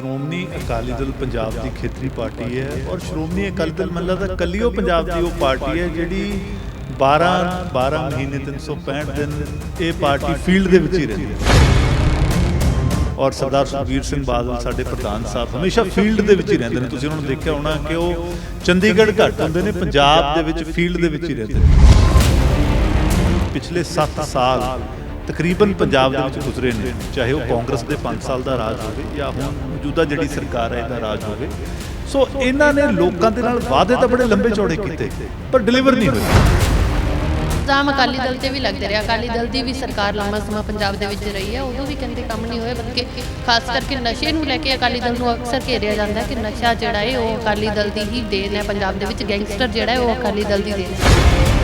ਸ਼੍ਰੋਮਣੀ ਅਕਾਲੀ ਦਲ ਪੰਜਾਬ ਦੀ ਖੇਤਰੀ ਪਾਰਟੀ ਹੈ ਔਰ ਸ਼੍ਰੋਮਣੀ ਅਕਾਲੀ ਦਲ ਮੈਨੂੰ ਲੱਗਦਾ ਕੱਲੀ ਉਹ ਪੰਜਾਬ ਦੀ ਉਹ ਪਾਰਟੀ ਹੈ ਜਿਹੜੀ 12 12 ਮਹੀਨੇ 365 ਦਿਨ ਇਹ ਪਾਰਟੀ ਫੀਲਡ ਦੇ ਵਿੱਚ ਹੀ ਰਹਿੰਦੀ ਹੈ। ਔਰ ਸਰਦਾਰ ਸੁਖਬੀਰ ਸਿੰਘ ਬਾਦਲ ਸਾਡੇ ਪ੍ਰਧਾਨ ਸਾਹਿਬ ਹਮੇਸ਼ਾ ਫੀਲਡ ਦੇ ਵਿੱਚ ਹੀ ਰਹਿੰਦੇ ਨੇ। ਤੁਸੀਂ ਉਹਨਾਂ ਨੂੰ ਦੇਖਿਆ ਹੋਣਾ ਕਿ ਉਹ ਚੰਡੀਗੜ੍ਹ ਘੱਟ ਹੁੰਦੇ ਨੇ, ਪੰਜਾਬ ਦੇ ਵਿੱਚ ਫੀਲਡ ਦੇ ਵਿੱਚ ਹੀ ਰਹਿੰਦੇ ਨੇ। ਪਿਛਲੇ 7 ਸਾਲ ਤਕਰੀਬਨ ਪੰਜਾਬ ਦੇ ਵਿੱਚ ਗੁਜ਼ਰੇ ਨੇ, ਚਾਹੇ ਉਹ ਕਾਂਗਰਸ ਦੇ 5 ਸਾਲ ਦਾ ਰਾਜ ਹੋਵੇ ਜਾਂ ਹੁਣ ਮੌਜੂਦਾ ਜਿਹੜੀ ਸਰਕਾਰ ਹੈ ਇਹਦਾ ਰਾਜ ਹੋਵੇ। ਸੋ ਇਹਨਾਂ ਨੇ ਲੋਕਾਂ ਦੇ ਨਾਲ ਵਾਅਦੇ ਤਾਂ ਬੜੇ ਲੰਬੇ ਚੌੜੇ ਕੀਤੇ, ਪਰ ਡਿਲੀਵਰ ਨਹੀਂ ਹੋਏ। ਇਲਜ਼ਾਮ ਅਕਾਲੀ ਦਲ ਤੇ ਵੀ ਲੱਗਦੇ ਰਿਹਾ, ਅਕਾਲੀ ਦਲ ਦੀ ਵੀ ਸਰਕਾਰ ਲੰਮਾ ਸਮਾਂ ਪੰਜਾਬ ਦੇ ਵਿੱਚ ਰਹੀ ਹੈ, ਉਦੋਂ ਵੀ ਕਹਿੰਦੇ ਕੰਮ ਨਹੀਂ ਹੋਏ, ਬਲਕਿ ਖਾਸ ਕਰਕੇ ਨਸ਼ੇ ਨੂੰ ਲੈ ਕੇ ਅਕਾਲੀ ਦਲ ਨੂੰ ਅਕਸਰ ਘੇਰਿਆ ਜਾਂਦਾ ਹੈ ਕਿ ਨਸ਼ਾ ਜਿਹੜਾ ਹੈ ਉਹ ਅਕਾਲੀ ਦਲ ਦੀ ਹੀ ਦੇਣ ਹੈ, ਪੰਜਾਬ ਦੇ ਵਿੱਚ ਗੈਂਗਸਟਰ ਜਿਹੜਾ ਹੈ ਉਹ ਅਕਾਲੀ ਦਲ ਦੀ ਦੇਣ ਹੈ।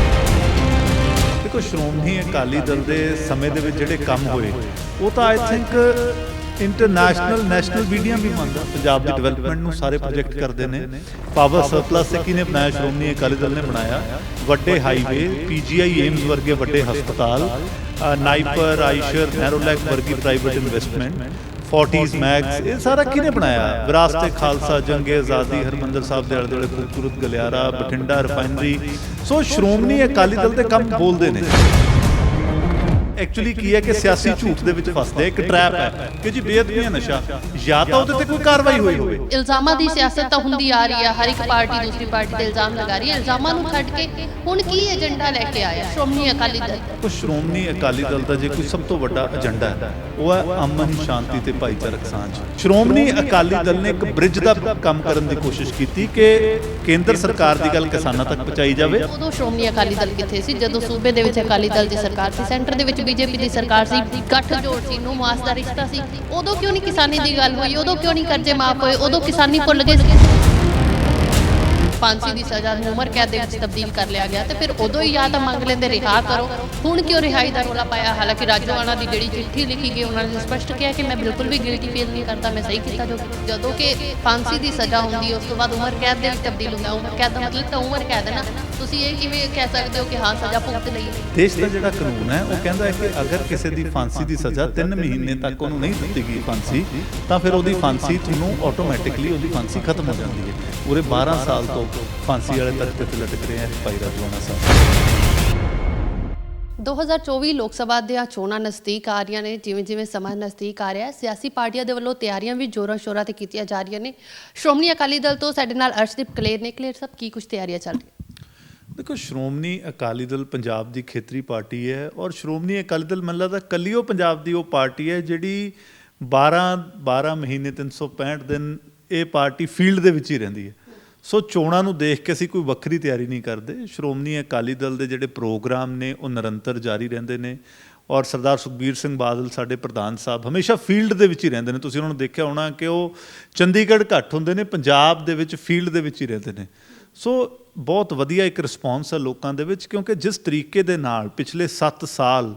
ਦੇਖੋ ਸ਼੍ਰੋਮਣੀ ਅਕਾਲੀ ਦਲ ਦੇ ਸਮੇਂ ਦੇ ਵਿੱਚ ਜਿਹੜੇ ਕੰਮ ਹੋਏ ਉਹ ਤਾਂ I think international national media ਵੀ ਮੰਨਦਾ। ਪੰਜਾਬ ਦੀ ਡਿਵੈਲਪਮੈਂਟ ਨੂੰ ਸਾਰੇ ਪ੍ਰੋਜੈਕਟ ਕਰਦੇ ਨੇ। ਪਾਵਰ ਸਰਪਲਸ ਕਿਨੇ ਬਣਾਇਆ ਸ਼੍ਰੋਮਣੀ ਅਕਾਲੀ ਦਲ ਨੇ ਬਣਾਇਆ। ਵੱਡੇ ਹਾਈਵੇ ਪੀਜੀਆਈ ਏਮਸ ਵਰਗੇ ਵੱਡੇ ਹਸਪਤਾਲ ਅ, ਨਾਈਪਰ ਆਈਸ਼ਰ ਨੈਰੋਲੈਕ ਵਰਗੀ ਪ੍ਰਾਈਵੇਟ ਇਨਵੈਸਟਮੈਂਟ 40s ਮੈਗਸ ਇਹ ਸਾਰਾ ਕਿਹਨੇ ਬਣਾਇਆ? ਵਿਰਾਸਤ ਖਾਲਸਾ ਜੰਗੇ ਆਜ਼ਾਦੀ ਹਰਮੰਦਰ ਸਾਹਿਬ ਦੇ ਆਲੇ ਦੁਆਲੇ ਖੂਬਸੂਰਤ ਗਲਿਆਰਾ ਬਠਿੰਡਾ ਰਿਫਾਈਨਰੀ ਸੋ ਸ਼੍ਰੋਮਣੀ ਅਕਾਲੀ ਦਲ ਦੇ ਕੰਮ ਬੋਲਦੇ ਨੇ। ਐਕਚੁਅਲੀ ਕੀ ਹੈ ਕਿ ਸਿਆਸੀ ਝੂਠ ਦੇ ਵਿੱਚ ਫਸਦੇ ਇੱਕ ਟ੍ਰੈਪ ਹੈ। ਕਿ ਜੀ ਬੇਅਦਬੀਆਂ ਨਸ਼ਾ। ਜਾਂ ਤਾਂ ਉਹਦੇ ਤੇ ਕੋਈ ਕਾਰਵਾਈ ਹੋਈ ਹੋਵੇ। ਇਲਜ਼ਾਮਾਂ ਦੀ ਸਿਆਸਤ ਤਾਂ ਹੁੰਦੀ ਆ ਰਹੀ ਹੈ। ਹਰ ਇੱਕ ਪਾਰਟੀ ਦੂਸਰੀ ਪਾਰਟੀ ਤੇ ਇਲਜ਼ਾਮ ਲਗਾ ਰਹੀ ਹੈ। ਇਲਜ਼ਾਮਾਂ ਨੂੰ ਛੱਡ ਕੇ ਹੁਣ ਕੀ ਏਜੰਡਾ ਲੈ ਕੇ ਆਇਆ? ਸ਼੍ਰੋਮਣੀ ਅਕਾਲੀ ਦਲ। ਉਹ ਸ਼੍ਰੋਮਣੀ ਅਕਾਲੀ ਦਲ ਦਾ ਜੇ ਕੋਈ ਸਭ ਤੋਂ ਵੱਡਾ ਏਜੰਡਾ ਹੈ ਉਹ ਹੈ ਅਮਨ ਸ਼ਾਂਤੀ ਤੇ ਭਾਈਚਾਰਕ ਸਾਂਝ। ਸ਼੍ਰੋਮਣੀ ਅਕਾਲੀ ਦਲ ਨੇ ਇੱਕ ਬ੍ਰਿਜ ਦਾ ਕੰਮ ਕਰਨ ਦੀ ਕੋਸ਼ਿਸ਼ ਕੀਤੀ ਕਿ ਕੇਂਦਰ ਸਰਕਾਰ ਦੀ ਗੱਲ ਕਿਸਾਨਾਂ ਤੱਕ ਪਹੁੰਚਾਈ ਜਾਵੇ। ਉਦੋਂ ਸ਼੍ਰੋਮਣੀ ਅਕਾਲੀ ਦਲ ਕਿੱਥੇ ਸੀ? ਜਦੋਂ ਸੂਬੇ ਦੇ ਵਿੱਚ ਅਕਾਲੀ ਦਲ ਦੀ ਸਰਕਾਰ ਸੀ ਸੈਂਟਰ ਦੇ ਵਿੱਚ ਬੀਜੇਪੀ ਦੀ ਸਰਕਾਰ ਸੀ, ਗੱਠ ਜੋੜ ਸੀ, ਨੂੰ ਮਾਸ ਦਾ ਰਿਸ਼ਤਾ ਸੀ। ਉਦੋਂ ਕਿਉਂ ਨਹੀਂ ਕਿਸਾਨੀ ਦੀ ਗੱਲ ਹੋਈ? ਉਦੋਂ ਕਿਉਂ ਨਹੀਂ ਕਰਜ਼ੇ ਮਾਫ ਹੋਏ? ਉਦੋਂ ਕਿਸਾਨੀ ਭੁੱਲ ਗਏ ਸੀ। ਫਾਂਸੀ ਦੀ ਸਜ਼ਾ ਨੂੰ ਉਮਰ ਕੈਦ ਦੇ ਵਿੱਚ ਤਬਦੀਲ ਕਰ ਲਿਆ ਗਿਆ ਤੇ ਫਿਰ ਉਦੋਂ ਹੀ ਜਾਂ ਤਾਂ ਮੰਗ ਲੈਂਦੇ ਰਿਹਾ ਕਰੋ। ਹੁਣ ਕਿਉਂ ਰਿਹਾਈ ਦਾ ਰੋਲਾ ਪਾਇਆ? ਹਾਲਾਂਕਿ ਰਾਜੋਆਣਾ ਦੀ ਜਿਹੜੀ ਚਿੱਠੀ ਲਿਖੀ ਗਈ, ਉਹਨਾਂ ਨੇ ਸਪਸ਼ਟ ਕਿਹਾ ਕਿ ਮੈਂ ਬਿਲਕੁਲ ਵੀ ਗਿਲਟੀ ਫੀਲ ਨਹੀਂ ਕਰਦਾ, ਮੈਂ ਸਹੀ ਕੀਤਾ ਜੋ ਜਦੋਂ ਕਿ ਫਾਂਸੀ ਦੀ ਸਜ਼ਾ ਹੁੰਦੀ, ਉਸ ਤੋਂ ਬਾਅਦ ਉਮਰ ਕੈਦ ਦੇ ਵਿੱਚ ਤਬਦੀਲ ਹੁੰਦਾ। ਉਮਰ ਕੈਦ ਦਾ ਮਤਲਬ ਤਾਂ ਉਮਰ ਕੈਦ ਹੈ ਨਾ। ਤੁਸੀਂ ਇਹ ਕਿਵੇਂ ਕਹਿ ਸਕਦੇ ਹੋ ਕਿ ਹਾਂ, ਸਜ਼ਾ ਭੁਗਤ ਲਈ ਦੇਸ਼ ਦਾ ਜਿਹੜਾ ਕਾਨੂੰਨ ਹੈ, ਉਹ ਕਹਿੰਦਾ ਹੈ ਕਿ ਅਗਰ ਕਿਸੇ ਦੀ ਫਾਂਸੀ ਦੀ ਸਜ਼ਾ 3 ਮਹੀਨੇ ਤੱਕ ਉਹਨੂੰ ਨਹੀਂ ਦਿੱਤੀ ਗਈ ਫਾਂਸੀ, ਤਾਂ ਫਿਰ ਉਹਦੀ ਫਾਂਸੀ ਤੁਹਾਨੂੰ ਆਟੋਮੈਟਿਕਲੀ ਉਹਦੀ ਫਾਂਸੀ ਖਤਮ ਹੋ ਜਾਂਦੀ ਹੈ। ਉਹਦੇ 12 ਸਾਲ ਤੋਂ ਫਾਂਸੀ ਵਾਲੇ ਤਖਤੇ ਤੇ ਲਟਕ ਰਹੇ ਹੈ ਭਾਈ ਰਾਜਵਾਨਾ ਸਾਹਿਬ। 2024 ਲੋਕ ਸਭਾ ਦੀਆਂ ਚੋਣਾਂ ਨਜ਼ਦੀਕ ਆ ਰਹੀਆਂ ਨੇ ਜਿਵੇਂ ਜਿਵੇਂ ਸਮਾਂ ਨਜ਼ਦੀਕ ਆ ਰਿਹਾ ਹੈ ਸਿਆਸੀ ਪਾਰਟੀਆਂ ਦੇ ਵੱਲੋਂ ਤਿਆਰੀਆਂ ਵੀ ਜ਼ੋਰਾਂ ਸ਼ੋਰਾਂ ਤੇ ਕੀਤੀਆਂ ਜਾ ਰਹੀਆਂ ਨੇ। ਸ਼੍ਰੋਮਣੀ ਅਕਾਲੀ ਦਲ ਤੋਂ ਸਾਡੇ ਨਾਲ ਅਰਸ਼ਦੀਪ ਕਲੇਰ ਨੇ। ਕਲੇਰ ਸਭ ਕੀ ਕੁਝ ਤਿਆਰੀਆਂ ਚੱਲ ਰਹੀਆਂ? ਦੇਖੋ ਸ਼੍ਰੋਮਣੀ ਅਕਾਲੀ ਦਲ ਪੰਜਾਬ ਦੀ ਖੇਤਰੀ ਪਾਰਟੀ ਹੈ ਔਰ ਸ਼੍ਰੋਮਣੀ ਅਕਾਲੀ ਦਲ ਮੈਨੂੰ ਕੱਲੀ ਉਹ ਪੰਜਾਬ ਦੀ ਉਹ ਪਾਰਟੀ ਹੈ ਜਿਹੜੀ 12 12 ਮਹੀਨੇ 365 ਦਿਨ ਇਹ ਪਾਰਟੀ ਫੀਲਡ ਦੇ ਵਿੱਚ ਹੀ ਰਹਿੰਦੀ ਹੈ। ਸੋ ਚੋਣਾਂ ਨੂੰ ਦੇਖ ਕੇ ਅਸੀਂ ਕੋਈ ਵੱਖਰੀ ਤਿਆਰੀ ਨਹੀਂ ਕਰਦੇ। ਸ਼੍ਰੋਮਣੀ ਅਕਾਲੀ ਦਲ ਦੇ ਜਿਹੜੇ ਪ੍ਰੋਗਰਾਮ ਨੇ, ਉਹ ਨਿਰੰਤਰ ਜਾਰੀ ਰਹਿੰਦੇ ਨੇ ਔਰ ਸਰਦਾਰ ਸੁਖਬੀਰ ਸਿੰਘ ਬਾਦਲ ਸਾਡੇ ਪ੍ਰਧਾਨ ਸਾਹਿਬ ਹਮੇਸ਼ਾ ਫੀਲਡ ਦੇ ਵਿੱਚ ਹੀ ਰਹਿੰਦੇ ਨੇ। ਤੁਸੀਂ ਉਹਨਾਂ ਨੂੰ ਦੇਖਿਆ ਹੋਣਾ ਕਿ ਉਹ ਚੰਡੀਗੜ੍ਹ ਘੱਟ ਹੁੰਦੇ ਨੇ, ਪੰਜਾਬ ਦੇ ਵਿੱਚ ਫੀਲਡ ਦੇ ਵਿੱਚ ਹੀ ਰਹਿੰਦੇ ਨੇ। ਸੋ ਬਹੁਤ ਵਧੀਆ ਇੱਕ ਰਿਸਪੌਂਸ ਹੈ ਲੋਕਾਂ ਦੇ ਵਿੱਚ, ਕਿਉਂਕਿ ਜਿਸ ਤਰੀਕੇ ਦੇ ਨਾਲ ਪਿਛਲੇ 7 ਸਾਲ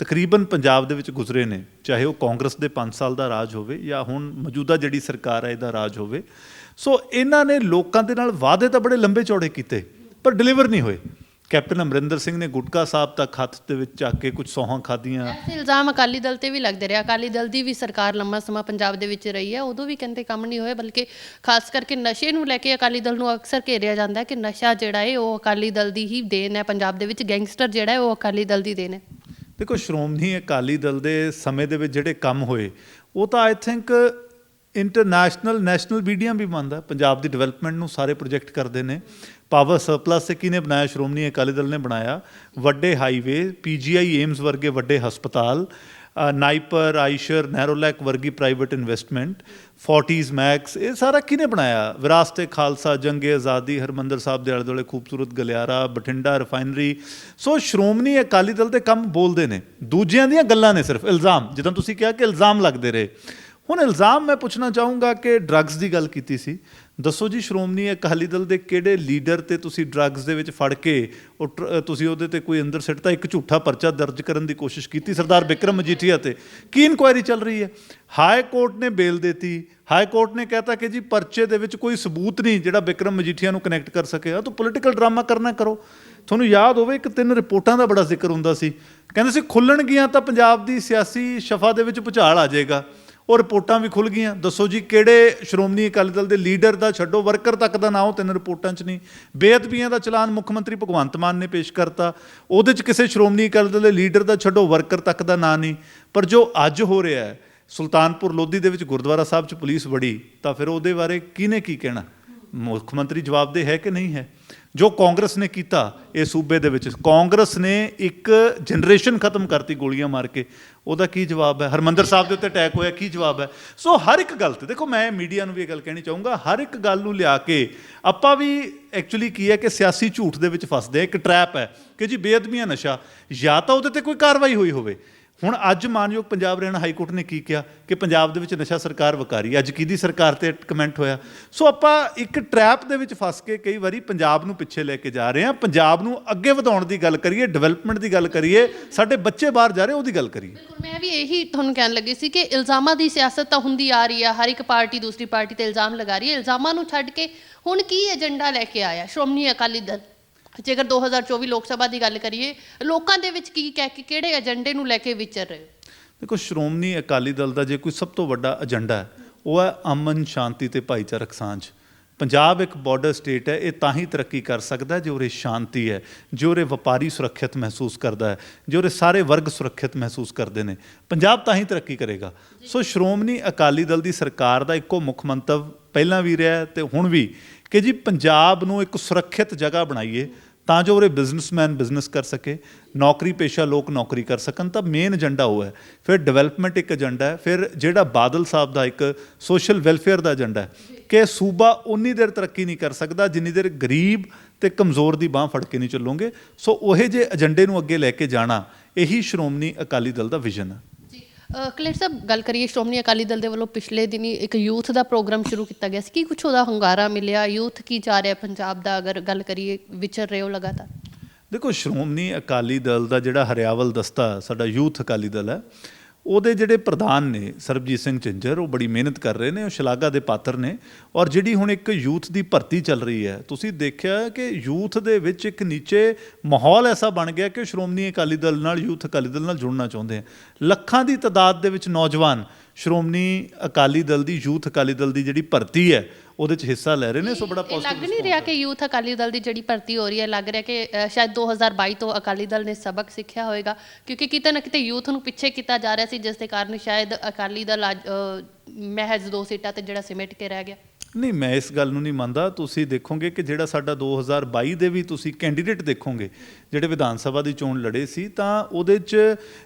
ਤਕਰੀਬਨ ਪੰਜਾਬ ਦੇ ਵਿੱਚ ਗੁਜ਼ਰੇ ਨੇ, ਚਾਹੇ ਉਹ ਕਾਂਗਰਸ ਦੇ 5 ਸਾਲ ਦਾ ਰਾਜ ਹੋਵੇ ਜਾਂ ਹੁਣ ਮੌਜੂਦਾ ਜਿਹੜੀ ਸਰਕਾਰ ਹੈ, ਇਹਦਾ ਰਾਜ ਹੋਵੇ ਸੋ ਇਹਨਾਂ ਨੇ ਲੋਕਾਂ ਦੇ ਨਾਲ ਵਾਅਦੇ ਤਾਂ ਬੜੇ ਲੰਬੇ ਚੌੜੇ ਕੀਤੇ ਪਰ ਡਿਲੀਵਰ ਨਹੀਂ ਹੋਏ। ਕੈਪਟਨ ਅਮਰਿੰਦਰ ਸਿੰਘ ਨੇ ਗੁਟਕਾ ਸਾਹਿਬ ਤੱਕ ਹੱਥ ਦੇ ਵਿੱਚ ਚੱਕ ਕੇ ਕੁਝ ਸੌਹਾਂ ਖਾਧੀਆਂ। ਐਸੇ ਇਲਜ਼ਾਮ ਅਕਾਲੀ ਦਲ ਤੇ ਵੀ ਲੱਗਦੇ ਰਿਹਾ। ਅਕਾਲੀ ਦਲ ਦੀ ਵੀ ਸਰਕਾਰ ਲੰਮਾ ਸਮਾਂ ਪੰਜਾਬ ਦੇ ਵਿੱਚ ਰਹੀ ਹੈ। ਉਦੋਂ ਵੀ ਕਹਿੰਦੇ ਕੰਮ ਨਹੀਂ ਹੋਏ ਬਲਕਿ ਖਾਸ ਕਰਕੇ ਨਸ਼ੇ ਨੂੰ ਲੈ ਕੇ ਅਕਾਲੀ ਦਲ ਨੂੰ ਅਕਸਰ ਘੇਰਿਆ ਜਾਂਦਾ ਹੈ ਕਿ ਨਸ਼ਾ ਜਿਹੜਾ ਹੈ ਉਹ ਅਕਾਲੀ ਦਲ ਦੀ ਹੀ ਦੇਣ ਹੈ। ਪੰਜਾਬ ਦੇ ਵਿੱਚ ਗੈਂਗਸਟਰ ਜਿਹੜਾ ਹੈ ਉਹ ਅਕਾਲੀ ਦਲ ਦੀ ਦੇਣ ਹੈ। ਦੇਖੋ ਸ਼੍ਰੋਮਣੀ ਅਕਾਲੀ ਦਲ ਦੇ ਸਮੇਂ ਦੇ ਵਿੱਚ ਜਿਹੜੇ ਕੰਮ ਹੋਏ ਉਹ ਤਾਂ I think international national media ਵੀ ਮੰਨਦਾ ਪੰਜਾਬ ਦੀ ਡਿਵੈਲਪਮੈਂਟ ਨੂੰ ਸਾਰੇ ਪ੍ਰੋਜੈਕਟ ਕਰਦੇ ਨੇ। ਪਾਵਰ ਸਰਪਲਸ ਕਿਨੇ ਬਣਾਇਆ? ਸ਼੍ਰੋਮਣੀ ਅਕਾਲੀ ਦਲ ਨੇ ਬਣਾਇਆ। ਵੱਡੇ ਹਾਈਵੇ, ਪੀਜੀਆਈ ਏਮਸ ਵਰਗੇ ਵੱਡੇ ਹਸਪਤਾਲ ਨਾਈਪਰ, ਆਈਸ਼ਰ, ਨੈਰੋਲੈਕ ਵਰਗੀ ਪ੍ਰਾਈਵੇਟ ਇਨਵੈਸਟਮੈਂਟ 40s ਮੈਕਸ, ਇਹ ਸਾਰਾ ਕਿਨੇ ਬਣਾਇਆ? ਵਿਰਾਸਤ ਖਾਲਸਾ, ਜੰਗੇ ਆਜ਼ਾਦੀ, ਹਰਮੰਦਰ ਸਾਹਿਬ ਦੇ ਆਲੇ ਦੁਆਲੇ ਖੂਬਸੂਰਤ ਗਲਿਆਰਾ, ਬਠਿੰਡਾ ਰਿਫਾਈਨਰੀ ਸੋ ਸ਼੍ਰੋਮਣੀ ਅਕਾਲੀ ਦਲ ਦੇ ਕੰਮ ਬੋਲਦੇ ਨੇ। ਦੂਜਿਆਂ ਦੀਆਂ ਗੱਲਾਂ ਨੇ ਸਿਰਫ, ਇਲਜ਼ਾਮ। ਜਿੱਦਾਂ ਤੁਸੀਂ ਕਿਹਾ ਕਿ ਇਲਜ਼ਾਮ ਲੱਗਦੇ ਰਹੇ। ਹੁਣ ਇਲਜ਼ਾਮ ਮੈਂ ਪੁੱਛਣਾ ਚਾਹੂੰਗਾ ਕਿ ਡਰੱਗਸ ਦੀ ਗੱਲ ਕੀਤੀ ਸੀ। ਦੱਸੋ ਜੀ ਸ਼੍ਰੋਮਣੀ ਅਕਾਲੀ ਦਲ ਦੇ ਕਿਹੜੇ ਲੀਡਰ ਤੇ ਤੁਸੀਂ ਡਰੱਗਸ ਦੇ ਵਿੱਚ ਫੜ ਕੇ ਉਹ ਟਰ- ਤੁਸੀਂ ਉਹਦੇ ਤੇ ਕੋਈ ਅੰਦਰ ਸਿੱਟਦਾ ਇੱਕ ਝੂਠਾ ਪਰਚਾ ਦਰਜ ਕਰਨ ਦੀ ਕੋਸ਼ਿਸ਼ ਕੀਤੀ ਸਰਦਾਰ ਬਿਕਰਮ ਮਜੀਠੀਆ ਤੇ। ਕੀ ਇਨਕੁਆਇਰੀ ਚੱਲ ਰਹੀ ਹੈ? ਹਾਈ ਕੋਰਟ ਨੇ ਬੇਲ ਦਿੱਤੀ। ਹਾਈ ਕੋਰਟ ਨੇ ਕਹਿਤਾ ਕਿ ਜੀ ਪਰਚੇ ਦੇ ਵਿੱਚ ਕੋਈ ਸਬੂਤ ਨਹੀਂ ਜਿਹੜਾ ਬਿਕਰਮ ਮਜੀਠੀਆ ਨੂੰ ਕਨੈਕਟ ਕਰ ਸਕੇ। ਆ ਤਾਂ ਪੋਲੀਟੀਕਲ ਡਰਾਮਾ ਕਰਨਾ ਕਰੋ। ਤੁਹਾਨੂੰ ਯਾਦ ਹੋਵੇ ਇੱਕ ਤਿੰਨ ਰਿਪੋਰਟਾਂ ਦਾ ਬੜਾ ਜ਼ਿਕਰ ਹੁੰਦਾ ਸੀ। ਕਹਿੰਦੇ ਸੀ ਖੁੱਲਣਗੀਆਂ ਤਾਂ ਪੰਜਾਬ ਦੀ ਸਿਆਸੀ ਸ਼ਫਾ ਦੇ ਵਿੱਚ ਭੁਚਾਲ ਆ ਜਾਏਗਾ। ਉਹ ਰਿਪੋਰਟਾਂ ਵੀ ਖੁੱਲ ਗਈਆਂ। ਦੱਸੋ ਜੀ, ਕਿਹੜੇ ਸ਼੍ਰੋਮਣੀ ਅਕਾਲੀ ਦਲ ਦੇ ਲੀਡਰ ਦਾ ਛੱਡੋ? ਵਰਕਰ ਤੱਕ ਦਾ ਨਾਂ ਉਹ ਤਿੰਨ ਰਿਪੋਰਟਾਂ 'ਚ ਨਹੀਂ। ਬੇਅਦਬੀਆਂ ਦਾ ਚਲਾਨ ਮੁੱਖ ਮੰਤਰੀ ਭਗਵੰਤ ਮਾਨ ਨੇ ਪੇਸ਼ ਕਰਤਾ। ਉਹਦੇ 'ਚ ਕਿਸੇ ਸ਼੍ਰੋਮਣੀ ਅਕਾਲੀ ਦਲ ਦੇ ਲੀਡਰ ਦਾ ਛੱਡੋ, ਵਰਕਰ ਤੱਕ ਦਾ ਨਾਂ ਨਹੀਂ। ਪਰ ਜੋ ਅੱਜ ਹੋ ਰਿਹਾ ਹੈ, ਸੁਲਤਾਨਪੁਰ ਲੋਧੀ ਦੇ ਵਿੱਚ ਗੁਰਦੁਆਰਾ ਸਾਹਿਬ 'ਚ ਪੁਲਿਸ ਵੜੀ, ਤਾਂ ਫਿਰ ਉਹਦੇ ਬਾਰੇ ਕਿਹਨੇ ਕੀ ਕਹਿਣਾ? ਮੁੱਖ ਮੰਤਰੀ ਜਵਾਬਦੇਹ ਹੈ ਕਿ ਨਹੀਂ ਹੈ? ਜੋ ਕਾਂਗਰਸ ਨੇ ਕੀਤਾ ਇਹ ਸੂਬੇ ਦੇ ਵਿੱਚ, ਕਾਂਗਰਸ ਨੇ ਇੱਕ ਜਨਰੇਸ਼ਨ ਖਤਮ ਕਰਤੀ ਗੋਲੀਆਂ ਮਾਰ ਕੇ। ਉਹਦਾ ਕੀ ਜਵਾਬ ਹੈ? ਹਰਮੰਦਰ ਸਾਹਿਬ ਦੇ ਉੱਤੇ ਅਟੈਕ ਹੋਇਆ, ਕੀ ਜਵਾਬ ਹੈ? ਸੋ ਹਰ ਇੱਕ ਗੱਲ ਤੇ, ਦੇਖੋ ਮੈਂ ਮੀਡੀਆ ਨੂੰ ਵੀ ਇਹ ਗੱਲ ਕਹਿਣੀ ਚਾਹੂੰਗਾ, ਹਰ ਇੱਕ ਗੱਲ ਨੂੰ ਲਿਆ ਕੇ ਆਪਾਂ ਵੀ ਐਕਚੁਅਲੀ ਕੀ ਹੈ ਕਿ ਸਿਆਸੀ ਝੂਠ ਦੇ ਵਿੱਚ ਫਸਦੇ ਆ, ਇੱਕ ਟਰੈਪ ਹੈ ਕਿ ਜੀ ਬੇਅਦਬੀਆਂ ਨਸ਼ਾ, ਜਾਂ ਤਾਂ ਉਹਦੇ ਤੇ ਕੋਈ ਕਾਰਵਾਈ ਹੋਈ ਹੋਵੇ। ਹੁਣ ਅੱਜ ਮਾਨਯੋਗ ਪੰਜਾਬ ਹਰਿਆਣਾ ਹਾਈ ਕੋਰਟ ਨੇ ਕੀ ਕਿਹਾ ਕਿ ਪੰਜਾਬ ਦੇ ਵਿੱਚ ਨਸ਼ਾ ਸਰਕਾਰ ਵਕਾਰੀ ਅੱਜ ਕਿਹਦੀ ਸਰਕਾਰ ਤੇ ਕਮੈਂਟ ਹੋਇਆ? ਸੋ ਆਪਾਂ ਇੱਕ ਟਰੈਪ ਦੇ ਵਿੱਚ ਫਸ ਕੇ ਕਈ ਵਾਰੀ ਪੰਜਾਬ ਨੂੰ ਪਿੱਛੇ ਲੈ ਕੇ ਜਾ ਰਹੇ ਹਾਂ। ਪੰਜਾਬ ਨੂੰ ਅੱਗੇ ਵਧਾਉਣ ਦੀ ਗੱਲ ਕਰੀਏ, ਡਿਵੈਲਪਮੈਂਟ ਦੀ ਗੱਲ ਕਰੀਏ, ਸਾਡੇ ਬੱਚੇ ਬਾਹਰ ਜਾ ਰਹੇ, ਉਹਦੀ ਗੱਲ ਕਰੀਏ। ਬਿਲਕੁਲ, ਮੈਂ ਵੀ ਇਹੀ ਤੁਹਾਨੂੰ ਕਹਿਣ ਲੱਗੀ ਸੀ ਕਿ ਇਲਜ਼ਾਮਾਂ ਦੀ ਸਿਆਸਤ ਤਾਂ ਹੁੰਦੀ ਆ ਰਹੀ ਹੈ ਹਰ ਇੱਕ ਪਾਰਟੀ ਦੂਸਰੀ ਪਾਰਟੀ ਤੇ ਇਲਜ਼ਾਮ ਲਗਾ ਰਹੀ ਹੈ। ਇਲਜ਼ਾਮਾਂ ਨੂੰ ਛੱਡ ਕੇ ਹੁਣ ਕੀ ਏਜੰਡਾ ਲੈ ਕੇ ਆਇਆ? ਸ਼੍ਰੋਮਣੀ ਅਕਾਲੀ ਦਲ। ਜੇਕਰ 2024 ਲੋਕ ਸਭਾ ਦੀ ਗੱਲ ਕਰੀਏ ਲੋਕਾਂ ਦੇ ਵਿੱਚ ਕੀ ਕਹਿ ਕੇ ਕਿਹੜੇ ਏਜੰਡੇ ਨੂੰ ਲੈ ਕੇ ਵਿਚਰ ਰਹੇ ਦੇਖੋ ਸ਼੍ਰੋਮਣੀ ਅਕਾਲੀ ਦਲ ਦਾ ਜੇ ਕੋਈ ਸਭ ਤੋਂ ਵੱਡਾ ਏਜੰਡਾ ਹੈ ਉਹ ਹੈ ਅਮਨ ਸ਼ਾਂਤੀ ਤੇ ਭਾਈਚਾਰਕ ਸਾਂਝ। ਪੰਜਾਬ ਇੱਕ ਬਾਰਡਰ ਸਟੇਟ ਹੈ ਇਹ ਤਾਂ ਹੀ ਤਰੱਕੀ ਕਰ ਸਕਦਾ ਜੇ ਉਰੇ ਸ਼ਾਂਤੀ ਹੈ ਜੇ ਉਰੇ ਵਪਾਰੀ ਸੁਰੱਖਿਅਤ ਮਹਿਸੂਸ ਕਰਦਾ ਹੈ ਜੇ ਉਰੇ ਸਾਰੇ ਵਰਗ ਸੁਰੱਖਿਅਤ ਮਹਿਸੂਸ ਕਰਦੇ ਨੇ। ਪੰਜਾਬ ਤਾਂ ਹੀ ਤਰੱਕੀ ਕਰੇਗਾ। ਸੋ ਸ਼੍ਰੋਮਣੀ ਅਕਾਲੀ ਦਲ ਦੀ ਸਰਕਾਰ ਦਾ ਇੱਕੋ ਮੁੱਖ ਮੰਤਵ ਪਹਿਲਾਂ ਵੀ ਰਿਹਾ ਤੇ ਹੁਣ ਵੀ ਕਿ ਜੀ ਪੰਜਾਬ ਨੂੰ ਇੱਕ ਸੁਰੱਖਿਅਤ ਜਗ੍ਹਾ ਬਣਾਈਏ ਤਾਂ ਜੋ ਉਰੇ ਬਿਜ਼ਨਸਮੈਨ ਬਿਜ਼ਨਸ ਕਰ ਸਕੇ, ਨੌਕਰੀ ਪੇਸ਼ਾ ਲੋਕ ਨੌਕਰੀ ਕਰ ਸਕਣ, ਤਾਂ ਮੇਨ ਏਜੰਡਾ ਉਹ ਹੈ। ਫਿਰ ਡਿਵੈਲਪਮੈਂਟ ਇੱਕ ਏਜੰਡਾ ਹੈ, ਫਿਰ ਜਿਹੜਾ ਬਾਦਲ ਸਾਹਿਬ ਦਾ ਇੱਕ ਸੋਸ਼ਲ ਵੈਲਫੇਅਰ ਦਾ ਏਜੰਡਾ ਹੈ ਕਿ ਸੂਬਾ ਉਨੀ ਦੇਰ ਤਰੱਕੀ ਨਹੀਂ ਕਰ ਸਕਦਾ, ਜਿੰਨੀ ਦੇਰ ਗਰੀਬ ਤੇ ਕਮਜ਼ੋਰ ਦੀ ਬਾਹ ਫੜ ਕੇ ਨਹੀਂ ਚੱਲੋਗੇ। ਸੋ ਉਹੇ ਜੇ ਏਜੰਡੇ ਨੂੰ ਅੱਗੇ ਲੈ ਕੇ ਜਾਣਾ, ਇਹੀ ਸ਼੍ਰੋਮਣੀ ਅਕਾਲੀ ਦਲ ਦਾ ਵਿਜ਼ਨ ਹੈ। ਕਲੇਰ ਸਾਹਿਬ, ਗੱਲ ਕਰੀਏ ਸ਼੍ਰੋਮਣੀ ਅਕਾਲੀ ਦਲ ਦੇ ਵੱਲੋਂ ਪਿਛਲੇ ਦਿਨੀ ਇੱਕ ਯੂਥ ਦਾ ਪ੍ਰੋਗਰਾਮ ਸ਼ੁਰੂ ਕੀਤਾ ਗਿਆ ਸੀ। ਕੀ ਕੁਝ ਉਹਦਾ ਹੁੰਗਾਰਾ ਮਿਲਿਆ? ਯੂਥ ਕੀ ਜਾ ਰਿਹਾ ਪੰਜਾਬ ਦਾ? ਅਗਰ ਗੱਲ ਕਰੀਏ, ਵਿਚਰ ਰਹੇ ਹੋ ਲਗਾਤਾਰ? ਦੇਖੋ, ਸ਼੍ਰੋਮਣੀ ਅਕਾਲੀ ਦਲ ਦਾ ਜਿਹੜਾ ਹਰਿਆਵਲ ਦਸਤਾ ਸਾਡਾ ਯੂਥ ਅਕਾਲੀ ਦਲ ਹੈ ਉਹਦੇ ਜਿਹੜੇ ਪ੍ਰਧਾਨ ਨੇ, ਸਰਬਜੀਤ ਸਿੰਘ ਝਿੰਜਰ, ਉਹ ਬੜੀ ਮਿਹਨਤ ਕਰ ਰਹੇ ਨੇ, ਉਹ ਸ਼ਲਾਘਾ ਦੇ ਪਾਤਰ ਨੇ ਔਰ ਜਿਹੜੀ ਹੁਣ ਇੱਕ ਯੂਥ ਦੀ ਭਰਤੀ ਚੱਲ ਰਹੀ ਹੈ, ਤੁਸੀਂ ਦੇਖਿਆ ਕਿ ਯੂਥ ਦੇ ਵਿੱਚ ਇੱਕ ਨੀਚੇ ਮਾਹੌਲ ਐਸਾ ਬਣ ਗਿਆ ਕਿ ਉਹ ਸ਼੍ਰੋਮਣੀ ਅਕਾਲੀ ਦਲ ਨਾਲ, ਯੂਥ ਅਕਾਲੀ ਦਲ ਨਾਲ ਜੁੜਨਾ ਚਾਹੁੰਦੇ ਆ। ਲੱਖਾਂ ਦੀ ਤਾਦਾਦ ਦੇ ਵਿੱਚ ਨੌਜਵਾਨ ਸ਼੍ਰੋਮਣੀ ਅਕਾਲੀ ਦਲ ਦੀ, ਯੂਥ ਅਕਾਲੀ ਦਲ ਦੀ ਜਿਹੜੀ ਭਰਤੀ ਹੈ ਉਹਦੇ 'ਚ ਹਿੱਸਾ ਲੈ ਰਹੇ ਨੇ ਸੋ ਬੜਾ ਇਹ ਲੱਗ ਪੋਜ਼ਿਟਿਵ ਨਹੀਂ ਰਿਹਾ ਕਿ ਯੂਥ ਅਕਾਲੀ ਦਲ ਦੀ ਜਿਹੜੀ ਭਰਤੀ ਹੋ ਰਹੀ ਹੈ ਲੱਗ ਰਿਹਾ ਕਿ ਅ, ਸ਼ਾਇਦ 2022 ਤੋਂ ਅਕਾਲੀ ਦਲ ਨੇ ਸਬਕ ਸਿੱਖਿਆ ਹੋਵੇਗਾ ਕਿਉਂਕਿ ਕਿਤੇ ਨਾ ਕਿਤੇ ਯੂਥ ਨੂੰ ਪਿੱਛੇ ਕੀਤਾ ਜਾ ਰਿਹਾ ਸੀ ਜਿਸ ਦੇ ਕਾਰਨ ਸ਼ਾਇਦ ਅਕਾਲੀ ਦਲ ਅੱਜ ਅ, ਮਹਿਜ਼ ਦੋ ਸੀਟਾਂ ਤੇ ਜਿਹੜਾ ਸਿਮਟ ਕੇ ਰਹਿ ਗਿਆ। ਨਹੀਂ, ਮੈਂ ਇਸ ਗੱਲ ਨੂੰ ਨਹੀਂ ਮੰਨਦਾ। ਤੁਸੀਂ ਦੇਖੋਗੇ ਕਿ ਜਿਹੜਾ ਸਾਡਾ 2022 ਦੇ ਵੀ ਤੁਸੀਂ ਕੈਂਡੀਡੇਟ ਦੇਖੋਗੇ, ਜਿਹੜੇ ਵਿਧਾਨ ਸਭਾ ਦੀ ਚੋਣ ਲੜੇ ਸੀ, ਤਾਂ ਉਹਦੇ 'ਚ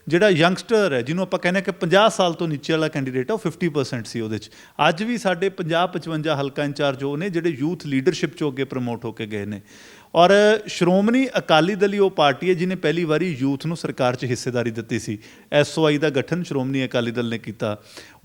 ਜਿਹੜਾ ਯੰਗਸਟਰ ਹੈ, ਜਿਹਨੂੰ ਆਪਾਂ ਕਹਿੰਦੇ ਹਾਂ ਕਿ 50 ਸਾਲ ਤੋਂ ਨੀਚੇ ਵਾਲਾ ਕੈਂਡੀਡੇਟ ਹੈ ਉਹ 50% ਸੀ ਉਹਦੇ 'ਚ। ਅੱਜ ਵੀ ਸਾਡੇ 50 55 ਹਲਕਾ ਇੰਚਾਰਜ ਉਹ ਨੇ, ਜਿਹੜੇ ਯੂਥ ਲੀਡਰਸ਼ਿਪ 'ਚੋਂ ਅੱਗੇ ਪ੍ਰਮੋਟ ਹੋ ਕੇ ਗਏ ਨੇ। ਔਰ ਸ਼੍ਰੋਮਣੀ ਅਕਾਲੀ ਦਲ ਹੀ ਉਹ ਪਾਰਟੀ ਹੈ ਜਿਹਨੇ ਪਹਿਲੀ ਵਾਰੀ ਯੂਥ ਨੂੰ ਸਰਕਾਰ 'ਚ ਹਿੱਸੇਦਾਰੀ ਦਿੱਤੀ ਸੀ। ਐਸਓਆਈ ਦਾ ਗਠਨ ਸ਼੍ਰੋਮਣੀ ਅਕਾਲੀ ਦਲ ਨੇ ਕੀਤਾ।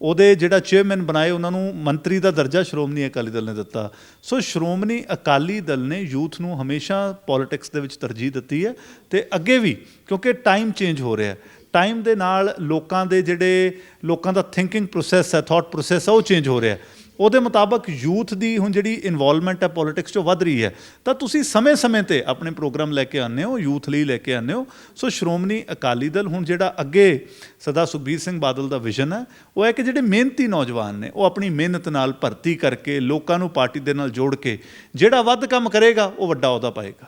ਉਹਦੇ ਜਿਹੜਾ ਚੇਅਰਮੈਨ ਬਣਾਏ, ਉਹਨਾਂ ਨੂੰ ਮੰਤਰੀ ਦਾ ਦਰਜਾ ਸ਼੍ਰੋਮਣੀ ਅਕਾਲੀ ਦਲ ਨੇ ਦਿੱਤਾ। ਸੋ ਸ਼੍ਰੋਮਣੀ ਅਕਾਲੀ ਦਲ ਨੇ ਯੂਥ ਨੂੰ ਹਮੇਸ਼ਾ ਪੋਲਿਟਿਕਸ ਦੇ ਵਿੱਚ ਤਰਜੀਹ ਦਿੱਤੀ ਹੈ ਤੇ ਅੱਗੇ ਵੀ, ਕਿਉਂਕਿ ਟਾਈਮ ਚੇਂਜ ਹੋ ਰਿਹਾ ਹੈ। ਟਾਈਮ ਦੇ ਨਾਲ ਲੋਕਾਂ ਦੇ ਜਿਹੜੇ, ਲੋਕਾਂ ਦਾ ਥਿੰਕਿੰਗ ਪ੍ਰੋਸੈਸ ਹੈ, ਥਾਟ ਪ੍ਰੋਸੈਸ ਹੈ, ਉਹ ਚੇਂਜ ਹੋ ਰਿਹਾ ਹੈ। ਉਹਦੇ ਮੁਤਾਬਕ ਯੂਥ ਦੀ ਹੁਣ ਜਿਹੜੀ ਇਨਵੋਲਵਮੈਂਟ ਹੈ ਪੋਲਿਟਿਕਸ 'ਚ ਵੱਧ ਰਹੀ ਹੈ। ਤਾਂ ਤੁਸੀਂ ਸਮੇਂ-ਸਮੇਂ ਤੇ ਆਪਣੇ ਪ੍ਰੋਗਰਾਮ ਲੈ ਕੇ ਆਉਂਦੇ ਹੋ, ਯੂਥ ਲਈ ਲੈ ਕੇ ਆਉਂਦੇ ਹੋ। ਸੋ ਸ਼੍ਰੋਮਣੀ ਅਕਾਲੀ ਦਲ ਹੁਣ ਜਿਹੜਾ ਅੱਗੇ ਸਦਾ ਸੁਖਬੀਰ ਸਿੰਘ ਬਾਦਲ ਦਾ ਵਿਜ਼ਨ ਹੈ, ਉਹ ਹੈ ਕਿ ਜਿਹੜੇ ਮਿਹਨਤੀ ਨੌਜਵਾਨ ਨੇ, ਉਹ ਆਪਣੀ ਮਿਹਨਤ ਨਾਲ ਭਰਤੀ ਕਰਕੇ ਲੋਕਾਂ ਨੂੰ ਪਾਰਟੀ ਦੇ ਨਾਲ ਜੋੜ ਕੇ ਜਿਹੜਾ ਵੱਧ ਕੰਮ ਕਰੇਗਾ, ਉਹ ਵੱਡਾ ਅਹੁਦਾ ਪਾਏਗਾ।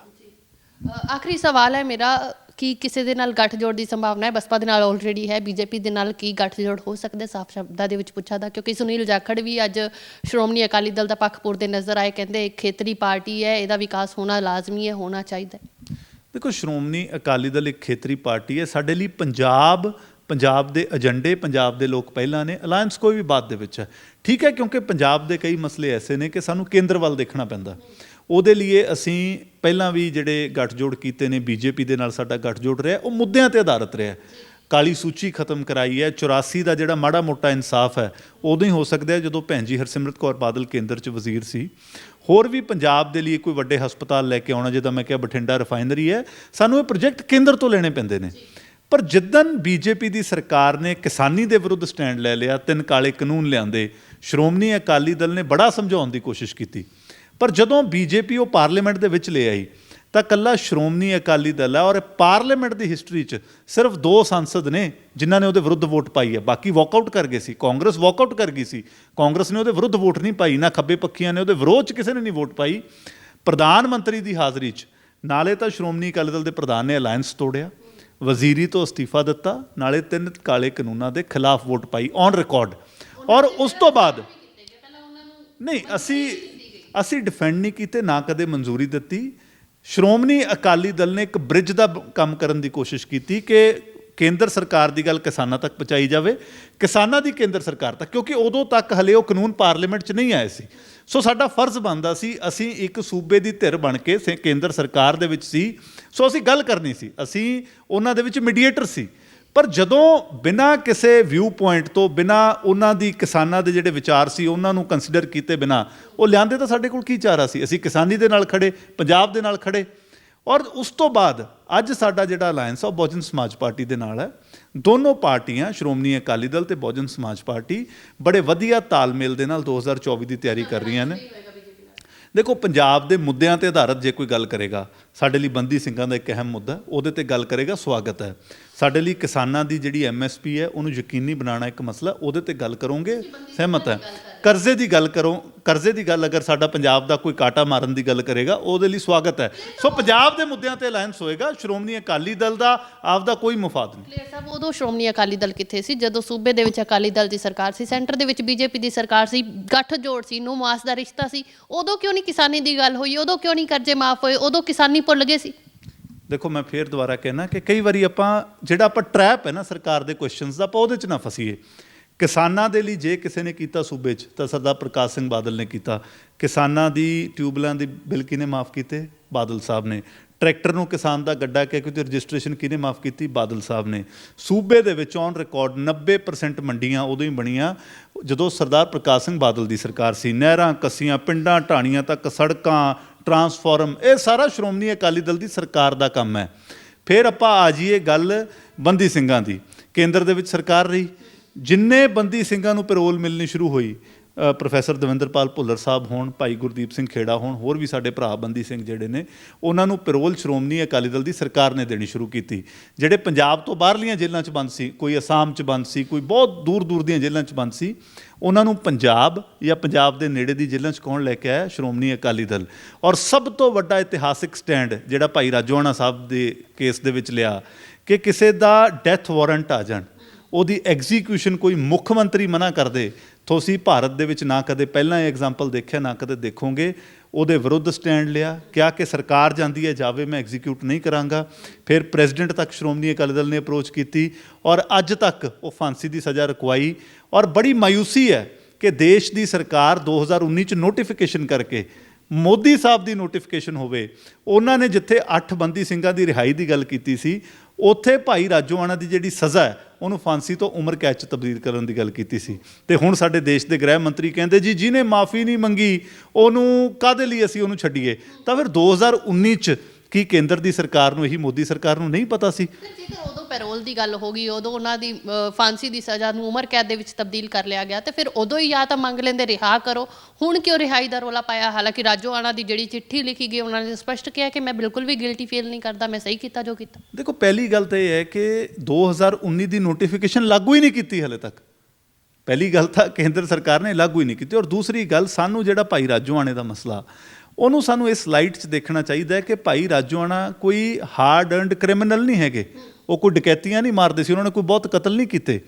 ਆਖਰੀ ਸਵਾਲ ਹੈ ਮੇਰਾ। ਕੀ ਕਿਸੇ ਦੇ ਨਾਲ ਗੱਠਜੋੜ ਦੀ ਸੰਭਾਵਨਾ ਹੈ? ਬਸਪਾ ਦੇ ਨਾਲ ਆਲਰੇਡੀ ਹੈ। ਬੀਜੇਪੀ ਦੇ ਨਾਲ ਕੀ ਗੱਠਜੋੜ ਹੋ ਸਕਦਾ ਸਾਫ਼ ਸ਼ਬਦਾਂ ਦੇ ਵਿੱਚ ਪੁੱਛਾ ਦਾ ਕਿਉਂਕਿ ਸੁਨੀਲ ਜਾਖੜ ਵੀ ਅੱਜ ਸ਼੍ਰੋਮਣੀ ਅਕਾਲੀ ਦਲ ਦਾ ਪੱਖ ਪੂਰਦੇ ਨਜ਼ਰ ਆਏ। ਕਹਿੰਦੇ ਇੱਕ ਖੇਤਰੀ ਪਾਰਟੀ ਹੈ, ਇਹਦਾ ਵਿਕਾਸ ਹੋਣਾ ਲਾਜ਼ਮੀ ਹੈ, ਹੋਣਾ ਚਾਹੀਦਾ ਹੈ। ਦੇਖੋ, ਸ਼੍ਰੋਮਣੀ ਅਕਾਲੀ ਦਲ ਇੱਕ ਖੇਤਰੀ ਪਾਰਟੀ ਹੈ। ਸਾਡੇ ਲਈ ਪੰਜਾਬ ਪੰਜਾਬ ਦੇ ਏਜੰਡੇ, ਪੰਜਾਬ ਦੇ ਲੋਕ ਪਹਿਲਾਂ ਨੇ ਅਲਾਈਅੰਸ ਕੋਈ ਵੀ ਬਾਤ ਦੇ ਵਿੱਚ ਹੈ। ਠੀਕ ਹੈ, ਕਿਉਂਕਿ ਪੰਜਾਬ ਦੇ ਕਈ ਮਸਲੇ ਐਸੇ ਨੇ ਕਿ ਸਾਨੂੰ ਕੇਂਦਰ ਵੱਲ ਦੇਖਣਾ ਪੈਂਦਾ। ਉਹਦੇ ਲਈ ਅਸੀਂ ਪਹਿਲਾਂ ਵੀ ਜਿਹੜੇ ਗੱਠਜੋੜ ਕੀਤੇ ਨੇ, ਬੀਜੇਪੀ ਦੇ ਨਾਲ ਸਾਡਾ ਗੱਠਜੋੜ ਰਿਹਾ, ਉਹ ਮੁੱਦਿਆਂ ਤੇ ਆਧਾਰਿਤ ਰਿਹਾ। ਕਾਲੀ ਸੂਚੀ ਖਤਮ ਕਰਾਈ ਹੈ 84 ਦਾ ਜਿਹੜਾ ਮਾੜਾ ਮੋਟਾ ਇਨਸਾਫ ਹੈ, ਉਦੋਂ ਹੀ ਹੋ ਸਕਦਾ ਹੈ ਜਦੋਂ ਭੈਣ ਜੀ ਹਰਸਿਮਰਤ ਕੌਰ ਬਾਦਲ ਕੇਂਦਰ 'ਚ ਵਜ਼ੀਰ ਸੀ। ਹੋਰ ਵੀ ਪੰਜਾਬ ਦੇ ਲਈ ਕੋਈ ਵੱਡੇ ਹਸਪਤਾਲ ਲੈ ਕੇ ਆਉਣਾ, ਜਿੱਦਾਂ ਮੈਂ ਕਿਹਾ ਬਠਿੰਡਾ ਰਿਫਾਈਨਰੀ ਹੈ, ਸਾਨੂੰ ਇਹ ਪ੍ਰੋਜੈਕਟ ਕੇਂਦਰ ਤੋਂ ਲੈਣੇ ਪੈਂਦੇ ਨੇ। ਪਰ ਜਿੱਦਨ ਬੀਜੇਪੀ ਦੀ ਸਰਕਾਰ ਨੇ ਕਿਸਾਨੀ ਦੇ ਵਿਰੁੱਧ ਸਟੈਂਡ ਲੈ ਲਿਆ, ਤਿੰਨ ਕਾਲੇ ਕਾਨੂੰਨ ਲਿਆਂਦੇ, ਸ਼੍ਰੋਮਣੀ ਅਕਾਲੀ ਦਲ ਨੇ ਬੜਾ ਸਮਝਾਉਣ ਦੀ ਕੋਸ਼ਿਸ਼ ਕੀਤੀ। ਪਰ ਜਦੋਂ ਬੀਜੇਪੀ ਉਹ ਪਾਰਲੀਮੈਂਟ ਦੇ ਵਿੱਚ ਲੈ ਆਈ, ਤਾਂ ਕੱਲਾ ਸ਼੍ਰੋਮਣੀ ਅਕਾਲੀ ਦਲ ਹੈ ਔਰ ਪਾਰਲੀਮੈਂਟ ਦੀ ਹਿਸਟਰੀ 'ਚ ਸਿਰਫ ਦੋ ਸੰਸਦ ਨੇ ਜਿਨ੍ਹਾਂ ਨੇ ਉਹਦੇ ਵਿਰੁੱਧ ਵੋਟ ਪਾਈ ਹੈ। ਬਾਕੀ ਵਾਕਆਊਟ ਕਰ ਗਏ ਸੀ। ਕਾਂਗਰਸ ਵਾਕਆਊਟ ਕਰ ਗਈ ਸੀ। ਕਾਂਗਰਸ ਨੇ ਉਹਦੇ ਵਿਰੁੱਧ ਵੋਟ ਨਹੀਂ ਪਾਈ, ਨਾ ਖੱਬੇ ਪੱਖੀਆਂ ਨੇ ਉਹਦੇ ਵਿਰੋਧ 'ਚ ਕਿਸੇ ਨੇ ਨਹੀਂ ਵੋਟ ਪਾਈ। ਪ੍ਰਧਾਨ ਮੰਤਰੀ ਦੀ ਹਾਜ਼ਰੀ 'ਚ ਨਾਲੇ ਤਾਂ ਸ਼੍ਰੋਮਣੀ ਅਕਾਲੀ ਦਲ ਦੇ ਪ੍ਰਧਾਨ ਨੇ ਅਲਾਈਅੰਸ ਤੋੜਿਆ, ਵਜ਼ੀਰੀ ਤੋਂ ਅਸਤੀਫਾ ਦਿੱਤਾ, ਨਾਲੇ ਤਿੰਨ ਕਾਲੇ ਕਾਨੂੰਨਾਂ ਦੇ ਖਿਲਾਫ ਵੋਟ ਪਾਈ ਔਨ ਰਿਕਾਰਡ ਔਰ ਉਸ ਤੋਂ ਬਾਅਦ ਨਹੀਂ, ਅਸੀਂ ਅਸੀਂ ਡਿਫੈਂਡ ਨਹੀਂ ਕੀਤੇ, ਨਾ ਕਦੇ ਮਨਜ਼ੂਰੀ ਦਿੱਤੀ। ਸ਼੍ਰੋਮਣੀ ਅਕਾਲੀ ਦਲ ਨੇ ਇੱਕ ਬ੍ਰਿਜ ਦਾ ਕੰਮ ਕਰਨ ਦੀ ਕੋਸ਼ਿਸ਼ ਕੀਤੀ ਕਿ ਕੇਂਦਰ ਸਰਕਾਰ ਦੀ ਗੱਲ ਕਿਸਾਨਾਂ ਤੱਕ ਪਹੁੰਚਾਈ ਜਾਵੇ। ਕਿਸਾਨਾਂ ਦੀ ਕੇਂਦਰ ਸਰਕਾਰ ਤੱਕ, ਕਿਉਂਕਿ ਉਦੋਂ ਤੱਕ ਹਲੇ ਉਹ ਕਾਨੂੰਨ ਪਾਰਲੀਮੈਂਟ 'ਚ ਨਹੀਂ ਆਏ ਸੀ। ਸੋ ਸਾਡਾ ਫਰਜ਼ ਬਣਦਾ ਸੀ, ਅਸੀਂ ਇੱਕ ਸੂਬੇ ਦੀ ਧਿਰ ਬਣ ਕੇ ਸੇ- ਕੇਂਦਰ ਸਰਕਾਰ ਦੇ ਵਿੱਚ ਸੀ। ਸੋ ਅਸੀਂ ਗੱਲ ਕਰਨੀ ਸੀ, ਅਸੀਂ ਉਹਨਾਂ ਦੇ ਵਿੱਚ ਮੀਡੀਏਟਰ ਸੀ। ਪਰ ਜਦੋਂ ਬਿਨਾਂ ਕਿਸੇ ਵਿਊ ਪੁਆਇੰਟ ਤੋਂ, ਬਿਨਾਂ ਉਹਨਾਂ ਦੀ ਕਿਸਾਨਾਂ ਦੇ ਜਿਹੜੇ ਵਿਚਾਰ ਸੀ, ਉਹਨਾਂ ਨੂੰ ਕੰਸੀਡਰ ਕੀਤੇ ਬਿਨਾਂ, ਉਹ ਲਿਆਂਦੇ ਤਾਂ ਸਾਡੇ ਕੋਲ ਕੀ ਚਾਰਾ ਸੀ? ਅਸੀਂ ਕਿਸਾਨੀ ਦੇ ਨਾਲ ਖੜੇ, ਪੰਜਾਬ ਦੇ ਨਾਲ ਖੜੇ। ਔਰ ਉਸ ਤੋਂ ਬਾਅਦ ਅੱਜ ਸਾਡਾ ਜਿਹੜਾ ਅਲਾਈਅੰਸ ਆ, ਉਹ ਬਹੁਜਨ ਸਮਾਜ ਪਾਰਟੀ ਦੇ ਨਾਲ ਹੈ। ਦੋਨੋਂ ਪਾਰਟੀਆਂ, ਸ਼੍ਰੋਮਣੀ ਅਕਾਲੀ ਦਲ ਤੇ ਬਹੁਜਨ ਸਮਾਜ ਪਾਰਟੀ, ਬੜੇ ਵਧੀਆ ਤਾਲਮੇਲ ਦੇ ਨਾਲ 2024 ਦੀ ਤਿਆਰੀ ਕਰ ਰਹੀਆਂ ਨੇ। ਦੇਖੋ ਪੰਜਾਬ ਦੇ ਮੁੱਦਿਆਂ ਤੇ ਆਧਾਰਿਤ ਜੇ ਕੋਈ ਗੱਲ ਕਰੇਗਾ ਸਾਡੇ ਲਈ ਬੰਦੀ ਸਿੰਘਾਂ ਦਾ ਇੱਕ ਅਹਿਮ ਮੁੱਦਾ ਉਹਦੇ ਤੇ ਗੱਲ ਕਰੇਗਾ ਸਵਾਗਤ ਹੈ। ਸਾਡੇ ਲਈ ਕਿਸਾਨਾਂ ਦੀ ਜਿਹੜੀ ਐਮਐਸਪੀ ਹੈ ਉਹਨੂੰ ਯਕੀਨੀ ਬਣਾਉਣਾ ਇੱਕ ਮਸਲਾ ਉਹਦੇ ਤੇ ਗੱਲ ਕਰੋਗੇ। ਸਹਿਮਤ ਹੈ। ਕਰਜ਼ੇ ਦੀ ਗੱਲ ਕਰੋ ਕਰਜ਼ੇ ਦੀ ਗੱਲ ਅਗਰ ਸਾਡਾ ਪੰਜਾਬ ਦਾ ਕੋਈ ਕਾਟਾ ਮਾਰਨ ਦੀ ਗੱਲ ਕਰੇਗਾ ਉਹਦੇ ਲਈ ਸਵਾਗਤ ਹੈ। ਸੋ ਪੰਜਾਬ ਦੇ ਮੁੱਦਿਆਂ ਤੇ ਅਲਾਈਅੰਸ ਹੋਏਗਾ ਸ਼੍ਰੋਮਣੀ ਅਕਾਲੀ ਦਲ ਦਾ ਆਪਦਾ ਕੋਈ ਮਫਾਦ ਨਹੀਂ। ਕਲੀਅਰ ਸਾਹਿਬ ਉਦੋਂ ਸ਼੍ਰੋਮਣੀ ਅਕਾਲੀ ਦਲ ਕਿੱਥੇ ਸੀ? ਜਦੋਂ ਸੂਬੇ ਦੇ ਵਿੱਚ ਅਕਾਲੀ ਦਲ ਦੀ ਸਰਕਾਰ ਸੀ ਸੈਂਟਰ ਦੇ ਵਿੱਚ ਬੀਜੇਪੀ ਦੀ ਸਰਕਾਰ ਸੀ ਗੱਠ ਜੋੜ ਸੀ ਨੂੰ ਮਾਸ ਦਾ ਰਿਸ਼ਤਾ ਸੀ ਉਦੋਂ ਕਿਉਂ ਨਹੀਂ ਕਿਸਾਨੀ ਦੀ ਗੱਲ ਹੋਈ? ਉਦੋਂ ਕਿਉਂ ਨਹੀਂ ਕਰਜ਼ੇ ਮਾਫ ਹੋਏ? ਉਦੋਂ ਕਿਸਾਨੀ ਭੁੱਲ ਗਏ ਸੀ? ਦੇਖੋ ਮੈਂ ਫੇਰ ਦੁਬਾਰਾ ਕਹਿਣਾ ਕਿ ਕਈ ਵਾਰੀ ਆਪਾਂ ਜਿਹੜਾ ਆਪਾਂ ਟਰੈਪ ਹੈ ਨਾ ਸਰਕਾਰ ਦੇ ਕੁਐਸਚਨਸ ਦਾ ਆਪਾਂ ਉਹਦੇ 'ਚ ਨਾ ਫਸੀਏ। ਕਿਸਾਨਾਂ ਦੇ ਲਈ ਜੇ ਕਿਸੇ ਨੇ ਕੀਤਾ ਸੂਬੇ 'ਚ, ਤਾਂ ਸਰਦਾਰ ਪ੍ਰਕਾਸ਼ ਸਿੰਘ ਬਾਦਲ ਨੇ ਕੀਤਾ। ਕਿਸਾਨਾਂ ਦੀ ਟਿਊਬਲਾਂ ਦੀ ਬਿੱਲ ਕਿਹਨੇ ਮਾਫ ਕੀਤੇ? ਬਾਦਲ ਸਾਹਿਬ ਨੇ। ਟਰੈਕਟਰ ਨੂੰ ਕਿਸਾਨ ਦਾ ਗੱਡਾ ਕਹਿ ਕੇ ਉਹਦੀ ਰਜਿਸਟ੍ਰੇਸ਼ਨ ਕਿਹਨੇ ਮਾਫ ਕੀਤੀ? ਬਾਦਲ ਸਾਹਿਬ ਨੇ। ਸੂਬੇ ਦੇ ਵਿੱਚ ਔਨ ਰਿਕਾਰਡ 90% ਮੰਡੀਆਂ ਉਦੋਂ ਹੀ ਬਣੀਆਂ, ਜਦੋਂ ਸਰਦਾਰ ਪ੍ਰਕਾਸ਼ ਸਿੰਘ ਬਾਦਲ ਦੀ ਸਰਕਾਰ ਸੀ। ਨਹਿਰਾਂ, ਕੱਸੀਆਂ, ਪਿੰਡਾਂ, ਢਾਣੀਆਂ ਤੱਕ, ਸੜਕਾਂ ਟਰਾਂਸਫਾਰਮ ਇਹ ਸਾਰਾ ਸ਼੍ਰੋਮਣੀ ਅਕਾਲੀ ਦਲ ਦੀ ਸਰਕਾਰ ਦਾ ਕੰਮ ਹੈ। ਫਿਰ ਆਪਾਂ ਆ ਜਾਈਏ ਗੱਲ ਬੰਦੀ ਸਿੰਘਾਂ ਦੀ। ਕੇਂਦਰ ਦੇ ਵਿੱਚ ਸਰਕਾਰ ਰਹੀ। ਜਿੰਨੇ ਬੰਦੀ ਸਿੰਘਾਂ ਨੂੰ ਪੈਰੋਲ ਮਿਲਣੀ ਸ਼ੁਰੂ ਹੋਈ ਪ੍ਰੋਫੈਸਰ ਦਵਿੰਦਰਪਾਲ ਭੁੱਲਰ ਸਾਹਿਬ ਹੋਣ, ਭਾਈ ਗੁਰਦੀਪ ਸਿੰਘ ਖੇੜਾ ਹੋਣ, ਹੋਰ ਵੀ ਸਾਡੇ ਭਰਾ ਬੰਦੀ ਸਿੰਘ ਜਿਹੜੇ ਨੇ, ਉਹਨਾਂ ਨੂੰ ਪੈਰੋਲ ਸ਼੍ਰੋਮਣੀ ਅਕਾਲੀ ਦਲ ਦੀ ਸਰਕਾਰ ਨੇ ਦੇਣੀ ਸ਼ੁਰੂ ਕੀਤੀ। ਜਿਹੜੇ ਪੰਜਾਬ ਤੋਂ ਬਾਹਰਲੀਆਂ ਜੇਲ੍ਹਾਂ 'ਚ ਬੰਦ ਸੀ, ਕੋਈ ਅਸਾਮ 'ਚ ਬੰਦ ਸੀ, ਕੋਈ ਬਹੁਤ ਦੂਰ ਦੂਰ ਦੀਆਂ ਜੇਲ੍ਹਾਂ 'ਚ ਬੰਦ ਸੀ, ਉਹਨਾਂ ਨੂੰ ਪੰਜਾਬ ਜਾਂ ਪੰਜਾਬ ਦੇ ਨੇੜੇ ਦੀ ਜੇਲ੍ਹਾਂ 'ਚ ਕੌਣ ਲੈ ਕੇ ਆਇਆ? ਸ਼੍ਰੋਮਣੀ ਅਕਾਲੀ ਦਲ। ਔਰ ਸਭ ਤੋਂ ਵੱਡਾ ਇਤਿਹਾਸਿਕ ਸਟੈਂਡ ਜਿਹੜਾ ਭਾਈ ਰਾਜੋਆਣਾ ਸਾਹਿਬ ਦੇ ਕੇਸ ਦੇ ਵਿੱਚ ਲਿਆ, ਕਿ ਕਿਸੇ ਦਾ ਡੈਥ ਵਾਰੰਟ ਆ ਜਾਣ। ਉਹਦੀ ਐਗਜ਼ੀਕਿਊਸ਼ਨ ਕੋਈ ਮੁੱਖ ਮੰਤਰੀ ਮਨਾ ਕਰਦੇ, ਤੁਸੀਂ ਭਾਰਤ ਦੇ ਵਿੱਚ ਨਾ ਕਦੇ ਪਹਿਲਾਂ ਇਹ ਐਗਜ਼ਾਮਪਲ ਦੇਖਿਆ, ਨਾ ਕਦੇ ਦੇਖੋਗੇ। ਉਹਦੇ ਵਿਰੁੱਧ ਸਟੈਂਡ ਲਿਆ, ਕਿਹਾ ਕਿ ਸਰਕਾਰ ਜਾਂਦੀ ਹੈ, ਜਾਵੇ, ਮੈਂ ਐਗਜ਼ੀਕਿਊਟ ਨਹੀਂ ਕਰਾਂਗਾ। ਫਿਰ ਪ੍ਰੈਜ਼ੀਡੈਂਟ ਤੱਕ ਸ਼੍ਰੋਮਣੀ ਅਕਾਲੀ ਦਲ ਨੇ ਅਪਰੋਚ ਕੀਤੀ ਔਰ ਅੱਜ ਤੱਕ ਉਹ ਫਾਂਸੀ ਦੀ ਸਜ਼ਾ ਰਕਵਾਈ। ਔਰ ਬੜੀ ਮਾਯੂਸੀ ਹੈ ਕਿ ਦੇਸ਼ ਦੀ ਸਰਕਾਰ 2019 ਚ ਨੋਟੀਫਿਕੇਸ਼ਨ ਕਰਕੇ, ਮੋਦੀ ਸਾਹਿਬ ਦੀ ਨੋਟੀਫਿਕੇਸ਼ਨ ਹੋਵੇ, ਉਹਨਾਂ ਨੇ ਜਿੱਥੇ 8 ਬੰਦੀ ਸਿੰਘਾਂ ਦੀ ਰਿਹਾਈ ਦੀ ਗੱਲ ਕੀਤੀ ਸੀ ਉੱਥੇ ਭਾਈ ਰਾਜੋਆਣਾ ਦੀ ਜਿਹੜੀ ਸਜ਼ਾ ਹੈ, ਉਹਨੂੰ ਫਾਂਸੀ ਤੋਂ ਉਮਰ ਕੈਦ 'ਚ ਤਬਦੀਲ ਕਰਨ ਦੀ ਗੱਲ ਕੀਤੀ ਸੀ। ਤੇ ਹੁਣ ਸਾਡੇ ਦੇਸ਼ ਦੇ ਗ੍ਰਹਿ ਮੰਤਰੀ ਕਹਿੰਦੇ, ਜੀ, ਜਿਹਨੇ ਮਾਫੀ ਨਹੀਂ ਮੰਗੀ, ਉਹਨੂੰ ਕਾਦੇ ਲਈ ਅਸੀਂ ਉਹਨੂੰ ਛੱਡੀਏ? ਤਾਂ ਫਿਰ 2019 ਚ ਕੀ ਕੇਂਦਰ ਦੀ ਸਰਕਾਰ ਨੂੰ ਇਹੀ ਮੋਦੀ ਸਰਕਾਰ ਨੂੰ ਨਹੀਂ ਪਤਾ ਸੀ? ਜੇਕਰ ਉਦੋਂ ਪੈਰੋਲ ਦੀ ਗੱਲ ਹੋ ਗਈ ਉਦੋਂ ਉਹਨਾਂ ਦੀ ਅ, ਫਾਂਸੀ ਦੀ ਸਜ਼ਾ ਨੂੰ ਉਮਰ ਕੈਦ ਦੇ ਵਿੱਚ ਤਬਦੀਲ ਕਰ ਲਿਆ ਗਿਆ ਤੇ ਫਿਰ ਉਦੋਂ ਹੀ ਜਾਂ ਤਾਂ ਮੰਗ ਲੈਂਦੇ ਰਿਹਾ ਕਰੋ। ਹੁਣ ਕਿਉਂ ਰਿਹਾਈ ਦਾ ਰੋਲਾ ਪਾਇਆ? ਹਾਲਾਂਕਿ ਰਾਜੋਆਣਾ ਦੀ ਜਿਹੜੀ ਚਿੱਠੀ ਲਿਖੀ ਗਈ ਉਹਨਾਂ ਨੇ ਸਪਸ਼ਟ ਕਿਹਾ ਕਿ ਮੈਂ ਬਿਲਕੁਲ ਵੀ ਗਿਲਟੀ ਫੀਲ ਨਹੀਂ ਕਰਦਾ ਮੈਂ ਸਹੀ ਕੀਤਾ ਜੋ ਕੀਤਾ। ਦੇਖੋ ਪਹਿਲੀ ਗੱਲ ਤਾਂ ਇਹ ਹੈ ਕਿ 2019 ਦੀ ਨੋਟੀਫਿਕੇਸ਼ਨ ਲਾਗੂ ਹੀ ਨਹੀਂ ਕੀਤੀ ਹਲੇ ਤੱਕ। ਪਹਿਲੀ ਗੱਲ ਤਾਂ ਕੇਂਦਰ ਸਰਕਾਰ ਨੇ ਲਾਗੂ ਹੀ ਨਹੀਂ ਕੀਤੀ। ਔਰ ਦੂਸਰੀ ਗੱਲ ਸਾਨੂੰ ਜਿਹੜਾ ਭਾਈ ਰਾਜੋਆਣੇ ਦਾ ਮਸਲਾ ਉਹਨੂੰ ਸਾਨੂੰ ਇਸ ਲਾਈਟ 'ਚ ਦੇਖਣਾ ਚਾਹੀਦਾ ਹੈ ਕਿ ਭਾਈ ਰਾਜੋਆਣਾ ਕੋਈ ਹਾਰਡ ਅਰਨਡ ਕ੍ਰਿਮੀਨਲ ਨਹੀਂ ਹੈਗੇ। ਉਹ ਕੋਈ ਡਕੈਤੀਆਂ ਨਹੀਂ ਮਾਰਦੇ ਸੀ, ਉਹਨਾਂ ਨੇ ਕੋਈ ਬਹੁਤ ਕਤਲ ਨਹੀਂ ਕੀਤੇ।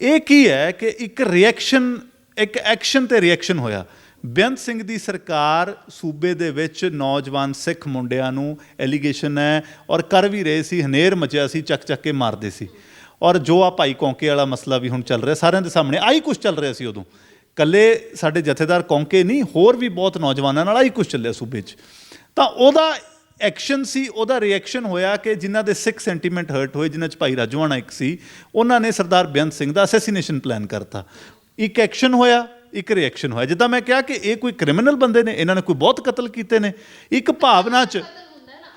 ਇਹ ਕੀ ਹੈ ਕਿ ਇੱਕ ਰਿਐਕਸ਼ਨ ਇੱਕ ਐਕਸ਼ਨ ਤੇ ਰਿਐਕਸ਼ਨ ਹੋਇਆ। ਬੇਅੰਤ ਸਿੰਘ ਦੀ ਸਰਕਾਰ ਸੂਬੇ ਦੇ ਵਿੱਚ ਨੌਜਵਾਨ ਸਿੱਖ ਮੁੰਡਿਆਂ ਨੂੰ ਐਲੀਗੇਸ਼ਨ ਹੈ ਔਰ ਕਰ ਵੀ ਰਹੇ ਸੀ, ਹਨੇਰ ਮਚਿਆ ਸੀ, ਚੱਕ ਚੱਕ ਕੇ ਮਾਰਦੇ ਸੀ। ਔਰ ਜੋ ਆ ਭਾਈ ਕੌਂਕੇ ਵਾਲਾ ਮਸਲਾ ਵੀ ਹੁਣ ਚੱਲ ਰਿਹਾ, ਸਾਰਿਆਂ ਦੇ ਸਾਹਮਣੇ, ਆਹੀ ਕੁਝ ਚੱਲ ਰਿਹਾ ਸੀ ਉਦੋਂ। ਕੱਲੇ ਸਾਡੇ ਜਥੇਦਾਰ ਕੌਂਕੇ ਨਹੀਂ ਹੋਰ ਵੀ ਬਹੁਤ ਨੌਜਵਾਨਾਂ ਨਾਲ ਆਹੀ ਕੁਝ ਚੱਲਿਆ ਸੂਬੇ 'ਚ। ਤਾਂ ਉਹਦਾ ਐਕਸ਼ਨ ਸੀ ਉਹਦਾ ਰਿਐਕਸ਼ਨ ਹੋਇਆ ਕਿ ਜਿਨ੍ਹਾਂ ਦੇ ਸਿੱਖ ਸੈਂਟੀਮੈਂਟ ਹਰਟ ਹੋਏ ਜਿਨ੍ਹਾਂ 'ਚ ਭਾਈ ਰਾਜਵਾਨਾ ਇੱਕ ਸੀ ਉਹਨਾਂ ਨੇ ਸਰਦਾਰ ਬੇਅੰਤ ਸਿੰਘ ਦਾ ਅਸੈਸੀਨੇਸ਼ਨ ਪਲਾਨ ਕਰਤਾ। ਇੱਕ ਐਕਸ਼ਨ ਹੋਇਆ ਇੱਕ ਰਿਐਕਸ਼ਨ ਹੋਇਆ। ਜਿੱਦਾਂ ਮੈਂ ਕਿਹਾ ਕਿ ਇਹ ਕੋਈ ਕ੍ਰਿਮੀਨਲ ਬੰਦੇ ਨੇ ਇਹਨਾਂ ਨੇ ਕੋਈ ਬਹੁਤ ਕਤਲ ਕੀਤੇ ਨੇ। ਇੱਕ ਭਾਵਨਾ 'ਚ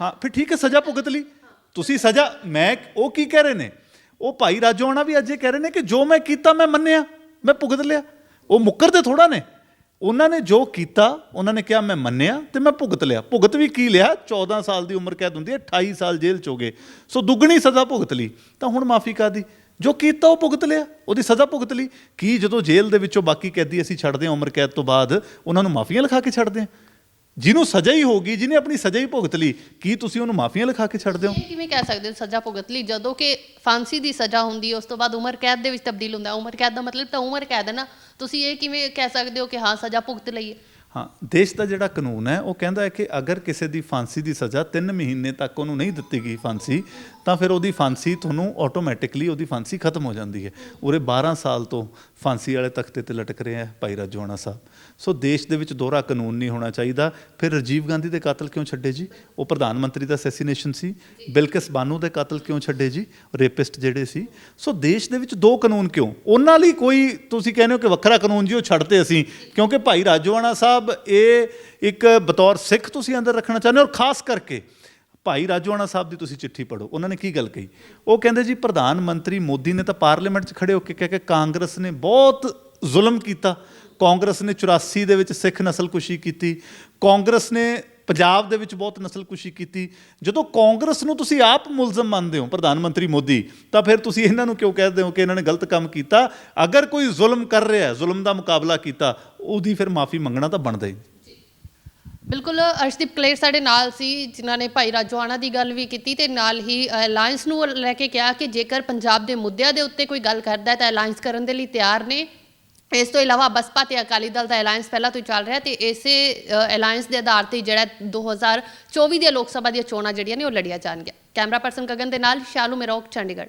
ਹਾਂ ਫਿਰ ਠੀਕ ਹੈ ਸਜ਼ਾ ਭੁਗਤ ਲਈ। ਤੁਸੀਂ ਸਜ਼ਾ ਮੈਂ ਉਹ ਕੀ ਕਹਿ ਰਹੇ ਨੇ? ਉਹ ਭਾਈ ਰਾਜੋਆਣਾ ਵੀ ਅੱਜ ਇਹ ਕਹਿ ਰਹੇ ਨੇ ਕਿ ਜੋ ਮੈਂ ਕੀਤਾ ਮੈਂ ਮੰਨਿਆ ਮੈਂ ਭੁਗਤ ਲਿਆ। ਉਹ ਮੁੱਕਰਦੇ ਥੋੜਾ ਨੇ। ਉਹਨਾਂ ਨੇ ਜੋ ਕੀਤਾ, ਉਹਨਾਂ ਨੇ ਕਿਹਾ, ਮੈਂ ਮੰਨਿਆ ਤੇ ਮੈਂ ਭੁਗਤ ਲਿਆ। ਭੁਗਤ ਵੀ ਕੀ ਲਿਆ? 14 ਸਾਲ ਦੀ ਉਮਰ ਕੈਦ ਹੁੰਦੀ ਹੈ 28 ਸਾਲ ਜੇਲ੍ਹ ਚ ਹੋ ਗਏ। ਸੋ ਦੁੱਗਣੀ ਸਜ਼ਾ ਭੁਗਤ ਲਈ। ਤਾਂ ਹੁਣ ਮਾਫੀ ਕਾਦੀ ਜੋ ਕੀਤਾ, ਉਹ ਭੁਗਤ ਲਿਆ। ਉਹਦੀ ਸਜ਼ਾ ਭੁਗਤ ਲਈ। ਕੀ ਜਦੋਂ ਜੇਲ੍ਹ ਦੇ ਵਿੱਚੋਂ ਬਾਕੀ ਕੈਦੀ ਅਸੀਂ ਛੱਡਦੇ ਹਾਂ ਉਮਰ ਕੈਦ ਤੋਂ ਬਾਅਦ, ਉਹਨਾਂ ਨੂੰ ਮਾਫੀਆਂ ਲਿਖਾ ਕੇ ਛੱਡਦੇ ਹਾਂ? ਜਿਹਨੂੰ ਸਜ਼ਾ ਹੀ ਹੋਗੀ ਜਿਹਨੇ ਆਪਣੀ ਸਜ਼ਾ ਹੀ ਭੁਗਤ ਲਈ, ਕੀ ਤੁਸੀਂ ਉਹਨੂੰ ਮਾਫੀਆਂ ਲਿਖਾ ਕੇ ਛੱਡ ਦਿਓ ਇਹ ਕਿਵੇਂ ਕਹਿ ਸਕਦੇ ਹੋ? ਸਜ਼ਾ ਭੁਗਤ ਲਈ। ਜਦੋਂ ਕਿ ਫਾਂਸੀ ਦੀ ਸਜ਼ਾ ਹੁੰਦੀ ਹੈ, ਉਸ ਤੋਂ ਬਾਅਦ ਉਮਰ ਕੈਦ ਦੇ ਵਿੱਚ ਤਬਦੀਲ ਹੁੰਦਾ। ਉਮਰ ਕੈਦ ਦਾ ਮਤਲਬ ਤਾਂ ਉਮਰ ਕੈਦ ਹੈ ਨਾ। ਤੁਸੀਂ ਇਹ ਕਿਵੇਂ ਕਹਿ ਸਕਦੇ ਹੋ ਕਿ ਹਾਂ, ਸਜ਼ਾ ਭੁਗਤ ਲਈ ਹੈ? ਹਾਂ, ਦੇਸ਼ ਦਾ ਜਿਹੜਾ ਕਾਨੂੰਨ ਹੈ, ਉਹ ਕਹਿੰਦਾ ਹੈ ਕਿ ਅਗਰ ਕਿਸੇ ਦੀ ਫਾਂਸੀ ਦੀ ਸਜ਼ਾ 3 ਮਹੀਨੇ ਤੱਕ ਉਹਨੂੰ ਨਹੀਂ ਦਿੱਤੀ ਗਈ ਫਾਂਸੀ, ਤਾਂ ਫਿਰ ਉਹਦੀ ਫਾਂਸੀ ਤੁਹਾਨੂੰ ਆਟੋਮੈਟਿਕਲੀ ਉਹਦੀ ਫਾਂਸੀ ਖਤਮ ਹੋ ਜਾਂਦੀ ਹੈ। ਉਰੇ 12 ਸਾਲ ਤੋਂ ਫਾਂਸੀ ਵਾਲੇ ਤਖਤੇ ਤੇ ਲਟਕ ਰਹੇ ਆ ਭਾਈ ਰਾਜੋਆਣਾ ਸਾਹਿਬ। ਸੋ ਦੇਸ਼ ਦੇ ਵਿੱਚ ਦੋਹਰਾ ਕਾਨੂੰਨ ਨਹੀਂ ਹੋਣਾ ਚਾਹੀਦਾ। ਫਿਰ ਰਾਜੀਵ ਗਾਂਧੀ ਦੇ ਕਾਤਲ ਕਿਉਂ ਛੱਡੇ ਜੀ? ਉਹ ਪ੍ਰਧਾਨ ਮੰਤਰੀ ਦਾ ਅਸੈਸੀਨੇਸ਼ਨ ਸੀ। ਬਿਲਕਿਸ ਬਾਨੂ ਦੇ ਕਾਤਲ ਕਿਉਂ ਛੱਡੇ ਜੀ? ਰੇਪਿਸਟ ਜਿਹੜੇ ਸੀ। ਸੋ ਦੇਸ਼ ਦੇ ਵਿੱਚ ਦੋ ਕਾਨੂੰਨ ਕਿਉਂ? ਉਹਨਾਂ ਲਈ ਕੋਈ ਤੁਸੀਂ ਕਹਿੰਦੇ ਹੋ ਕਿ ਵੱਖਰਾ ਕਾਨੂੰਨ ਜੀ ਉਹ ਛੱਡਤੇ ਅਸੀਂ। ਕਿਉਂਕਿ ਭਾਈ ਰਾਜੋਆਣਾ ਸਾਹਿਬ ਇਹ ਇੱਕ ਬਤੌਰ ਸਿੱਖ ਤੁਸੀਂ ਅੰਦਰ ਰੱਖਣਾ ਚਾਹੁੰਦੇ ਹੋ ਔਰ ਖਾਸ ਕਰਕੇ ਭਾਈ ਰਾਜੋਆਣਾ ਸਾਹਿਬ ਦੀ ਤੁਸੀਂ ਚਿੱਠੀ ਪੜੋ ਉਹਨਾਂ ਨੇ ਕੀ ਗੱਲ ਕਹੀ? ਉਹ ਕਹਿੰਦੇ ਜੀ ਪ੍ਰਧਾਨ ਮੰਤਰੀ ਮੋਦੀ ਨੇ ਤਾਂ ਪਾਰਲੀਮੈਂਟ 'ਚ ਖੜੇ ਹੋ ਕੇ ਕਿਹਾ ਕਿ ਕਾਂਗਰਸ ਨੇ ਬਹੁਤ ਜ਼ੁਲਮ ਕੀਤਾ। ਕਾਂਗਰਸ ਨੇ 84 ਦੇ ਵਿੱਚ ਸਿੱਖ ਨਸਲਕੁਸ਼ੀ ਕੀਤੀ। ਕਾਂਗਰਸ ਨੇ ਪੰਜਾਬ ਦੇ ਵਿੱਚ ਬਹੁਤ ਨਸਲਕੁਸ਼ੀ ਕੀਤੀ। ਜਦੋਂ ਕਾਂਗਰਸ ਨੂੰ ਤੁਸੀਂ ਆਪ ਮੁਲਜ਼ਮ ਮੰਨਦੇ ਹੋ ਪ੍ਰਧਾਨ ਮੰਤਰੀ ਮੋਦੀ, ਤਾਂ ਫਿਰ ਤੁਸੀਂ ਇਹਨਾਂ ਨੂੰ ਕਿਉਂ ਕਹਿੰਦੇ ਹੋ ਕਿ ਇਹਨਾਂ ਨੇ ਗਲਤ ਕੰਮ ਕੀਤਾ? ਅਗਰ ਕੋਈ ਜ਼ੁਲਮ ਕਰ ਰਿਹਾ ਹੈ, ਜ਼ੁਲਮ ਦਾ ਮੁਕਾਬਲਾ ਕੀਤਾ, ਉਹਦੀ ਫਿਰ ਮਾਫੀ ਮੰਗਣਾ ਤਾਂ ਬਣਦਾ ਹੀ। ਬਿਲਕੁਲ, ਅਰਸ਼ਦੀਪ ਕਲੇਰ ਸਾਡੇ ਨਾਲ ਸੀ, ਜਿਨ੍ਹਾਂ ਨੇ ਭਾਈ ਰਾਜੋਆਣਾ ਦੀ ਗੱਲ ਵੀ ਕੀਤੀ ਤੇ ਨਾਲ ਹੀ ਅਲਾਈਅੰਸ ਨੂੰ ਲੈ ਕੇ ਕਿਹਾ ਕਿ ਜੇਕਰ ਪੰਜਾਬ ਦੇ ਮੁੱਦਿਆਂ ਦੇ ਉੱਤੇ ਕੋਈ ਗੱਲ ਕਰਦਾ ਹੈ, ਤਾਂ ਅਲਾਈਅੰਸ ਕਰਨ ਦੇ ਲਈ ਤਿਆਰ ਨੇ। ਇਸ ਤੋਂ ਇਲਾਵਾ ਬਸਪਾ ਤੇ ਅਕਾਲੀ ਦਲ ਦਾ ਅਲਾਈਅੰਸ ਪਹਿਲਾਂ ਤੋਂ ਹੀ ਚੱਲ ਰਿਹਾ ਤੇ ਇਸੇ ਅਲਾਈਅੰਸ ਦੇ ਆਧਾਰ ਤੇ ਜਿਹੜਾ 2024 ਦੀਆਂ ਲੋਕ ਸਭਾ ਦੀਆਂ ਚੋਣਾਂ ਜਿਹੜੀਆਂ ਨੇ ਉਹ ਲੜੀਆਂ ਜਾਣਗੀਆਂ। ਕੈਮਰਾ ਪਰਸਨ ਗਗਨ ਦੇ ਨਾਲ, ਸ਼ਾਲੂ ਮੇਰੋਕ ਚੰਡੀਗੜ੍ਹ।